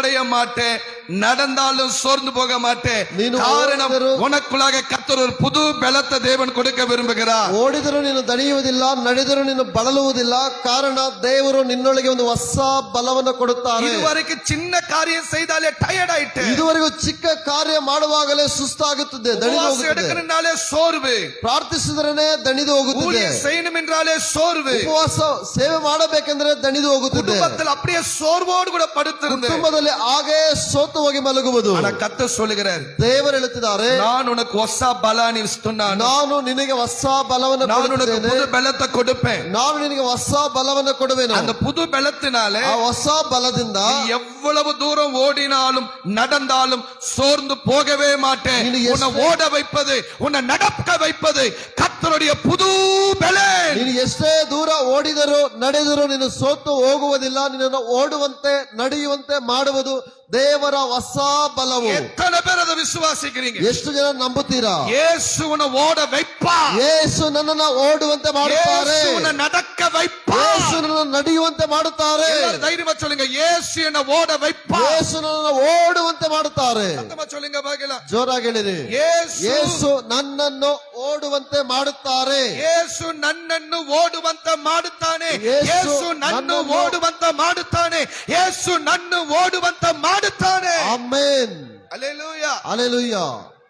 கலப்படைய மாட்டேன் நடந்தாலும் சோர்ந்து போக மாட்டேன் காரணம் உனக்குள்ளாக கத்தர் ஒரு புது ಬೆಳತ ದೇವನ್ ಕೊಡಕ ವಿರುಂಬಗರಾ ಓಡಿದರೂ ನೀನು ದಣಿಯುವುದಿಲ್ಲ ನಡೆದರೂ ನೀನು ಬಳಲುವುದಿಲ್ಲ ಕಾರಣ ದೇವರು ನಿನ್ನೊಳಗೆ ಒಂದು ಹೊಸ ಬಲವನ್ನು ಕೊಡುತ್ತಾರೆ ಇದುವರೆಗೆ ಚಿನ್ನ ಕಾರ್ಯ ಸೈದಾಲೆ ಟಯರ್ಡ್ ಆಯ್ತು ಇದುವರೆಗೂ ಚಿಕ್ಕ ಕಾರ್ಯ ಮಾಡುವಾಗಲೇ ಸುಸ್ತಾಗುತ್ತದೆ ದಣಿದು ಸೋರ್ವೆ ಪ್ರಾರ್ಥಿಸಿದ್ರನೆ ದಣಿದು ಹೋಗುತ್ತದೆ ಸೈನ್ಯಂ ಎಂದ್ರಾಲೆ ಸೋರ್ವೆ ಉಪವಾಸ ಸೇವೆ ಮಾಡಬೇಕೆಂದ್ರೆ ದಣಿದು ಹೋಗುತ್ತದೆ ಕುಟುಂಬದಲ್ಲಿ அப்படியே சோர்வோடு கூட படுத்திருந்தேன் குடும்பத்தில் ಆಗಲೇ ಹಾಗೆ ಸೋತವಾಗಿ ಮಲಗುವುದು ಕತ್ತ ಸೊಲುಗಿರಾರ್ ದೇವರು ಹೇಳುತ್ತಿದ್ದಾರೆ ನಾನು ಉನಕ್ಕೆ ಹೊಸ ಬಲ ನಿಲ್ಲಿಸುತ್ತಾನೆ ನಾನು ನಿನಗೆ ಹೊಸ ಬಲವನ್ನು ನಾನು ಉನಕ್ಕೆ புது பலத்தை கொடுப்பேன் ನಾನು ನಿನಗೆ ಹೊಸ ಬಲವನ್ನು ಕೊಡುವೆನು அந்த புது பலத்தினாலே ಆ ಹೊಸ ಬಲದಿಂದ எவ்வளவு தூரம் ஓடினாலும் நடந்தாலும் சோர்ந்து போகவே மாட்டேன் உன்னை ஓட வைப்பது உன்னை நடக்க வைப்பது கத்தருடைய புது பலன் ನೀನು ಎಷ್ಟೇ ದೂರ ಓಡಿದರೂ ನಡೆದರೂ ನೀನು ಸೋತು ಹೋಗುವುದಿಲ್ಲ ನಿನ್ನನ್ನು ಓಡುವಂತೆ ನಡೆಯುವಂತೆ ಮಾಡುವುದು ದೇವರ ಹೊಸ ಬಲವು எத்தனை பேர் அதை விசுவாசிக்கிறீங்க ಎಷ್ಟು ಜನ ನಂಬುತ್ತೀರಾ இயேசு உன்னை ஓட வைப்பா ಯೇಸು ನನ್ನನ್ನ ಓಡುವಂತೆ ಮಾಡುತ್ತಾರೆ இயேசு உன்னை நடக்க வைப்பா ಯೇಸುವಿನ ಓಡ ವೈಪ. ಯೇಸುನನ್ನು ಓಡುವಂತೆ ಮಾಡುತ್ತಾರೆ. ಚೊಲಿಂಗ ಬಾಗಿಲ್ಲ ಜೋರಾಗಿ ಹೇಳಿರಿ. ಯೇಸು ನನ್ನನ್ನು ಓಡುವಂತೆ ಮಾಡುತ್ತಾರೆ. ಯೇಸು ನನ್ನನ್ನು ಓಡುವಂತೆ ಮಾಡುತ್ತಾನೆ. ಯೇಸು ನನ್ನ ಓಡುವಂತೆ ಮಾಡುತ್ತಾನೆ. ಯೇಸು ನನ್ನ ಓಡುವಂತೆ ಮಾಡುತ್ತಾನೆ. ಆಮೇನ್. ಅಲೆಲೂಯ. ಅಲೆಲೂಯ.